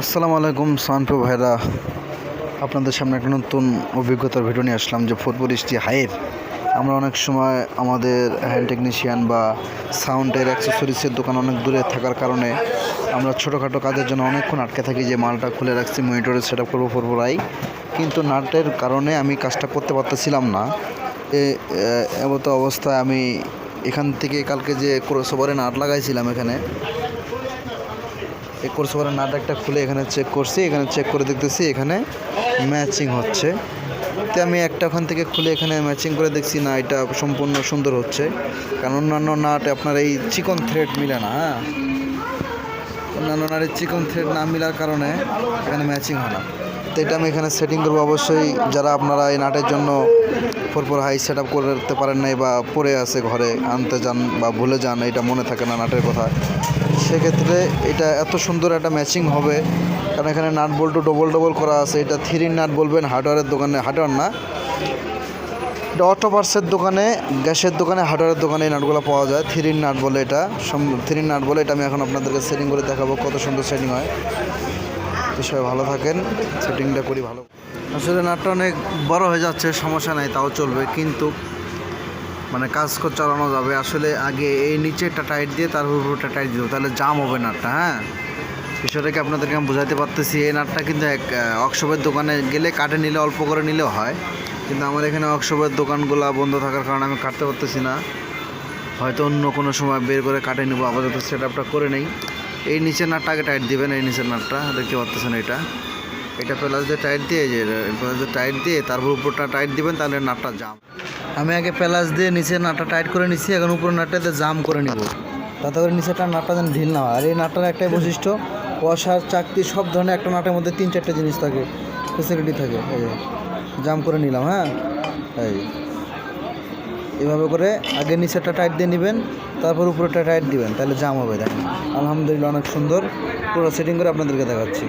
আসসালামু আলাইকুম সানপ্রো ভাইরা। আপনাদের সামনে একটা নতুন অভিজ্ঞতার ভিডিও নিয়ে আসলাম যে ফুটবল স্টি হাইয়ের আমরা অনেক সময় আমাদের হ্যান্ড টেকনিশিয়ান বা সাউন্ডের অ্যাক্সেসরিজের দোকান অনেক দূরে থাকার কারণে আমরা ছোটোখাটো কাজের জন্য অনেকক্ষণ আটকে থাকি যে মালটা খুলে রাখছি মনিটরে সেট আপ করব পরপরাই কিন্তু নাটের কারণে আমি কাজটা করতে পারতেছিলাম না। এমতো অবস্থায় আমি এখান থেকে কালকে যে ক্রসওভারে নাট লাগাইছিলাম এখানে এই কোর্স ওভারের নাট একটা খুলে এখানে চেক করছি, এখানে চেক করে দেখতেছি এখানে ম্যাচিং হচ্ছে। তো আমি একটা ওখান থেকে খুলে এখানে ম্যাচিং করে দেখছি, না, এটা সম্পূর্ণ সুন্দর হচ্ছে। কারণ অন্যান্য নাট আপনার এই চিকন থ্রেড মিলে না হ্যাঁ? অন্যান্য নাটের চিকন থ্রেড না মিলার কারণে এখানে ম্যাচিং হয় না। তো এটা আমি এখানে সেটিং করব। অবশ্যই যারা আপনারা এই নাটের জন্য পরপর হাই সেট আপ করতে পারেন নাই বা পড়ে আছে ঘরে, আনতে যান বা ভুলে যান, এটা মনে থাকে না নাটের কথা। সেক্ষেত্রে এটা এত সুন্দর একটা ম্যাচিং হবে, কারণ এখানে নাট বল্টু ডবল ডবল করা আছে। এটা থ্রি নাট বলবেন হার্ডওয়ারের দোকানে হার্ডওয়ার না। এটা অটো পার্টসের দোকানে, গ্যাসের দোকানে হার্ডওয়ারের দোকানে এই নাটগুলো পাওয়া যায়। থ্রি নাট বলে এটা থ্রি নাট বলে এটা আমি এখন আপনাদেরকে সেটিং করে দেখাবো কত সুন্দর সেটিং হয়। সবাই ভালো থাকেন, সেটিংটা করি ভালো। আসলে নাটটা অনেক বড় হয়ে যাচ্ছে, সমস্যা নাই, তাও চলবে, কিন্তু মানে কাজ চালানো যাবে। আসলে আগে এই নিচেরটা টাইট দিয়ে তার উপরটা টাইট দিতে তাহলে জাম হবে নাটটা হ্যাঁ? বিষয়টাকে আপনাদেরকে আমি বোঝাতে পারতেছি, এই নাটটা কিন্তু এক ওয়ার্কশপের দোকানে গেলে কাটে নিলে অল্প করে নিলেও হয়, কিন্তু আমার এখানে ওয়ার্কশপের দোকানগুলো বন্ধ থাকার কারণে আমি কাটতে পারতেছি না। হয়তো অন্য কোনো সময় বের করে কাটে নেব, আপাতত সেট আপটা করে নেই। এই নিচের নাটটা আগে টাইট দিবেন, এই নিচের নাটটা, দেখতে পাচ্তেছেন এটা। এটা প্লাস দিয়ে টাইট দিয়ে যে প্লাস দিয়ে টাইট দিয়ে তারপর উপরটা টাইট দিবেন, তাহলে নাটটা জাম আমি আগে প্লাস দিয়ে নিচের নাটটা টাইট করে নিচ্ছি এখন উপরের নাটটাতে জাম করে নিব। তাতে করে নিচেরটা নাটটা যেন ঢিল না হয়। আর এই নাটটার একটাই বৈশিষ্ট্য ওয়াশার চাকতি, সব ধরনের একটা নাটের মধ্যে তিন চারটে জিনিস থাকে ফেসিলিটি থাকে, এই জাম করে নিলাম হ্যাঁ? এই এভাবে করে আগে নিচেরটা টাইট দিয়ে নেবেন, তারপর উপরেটা টাইট দিবেন, তাহলে জাম হবে দেখেন। আলহামদুলিল্লাহ অনেক সুন্দর। পুরো সেটিং করে আপনাদেরকে দেখাচ্ছি।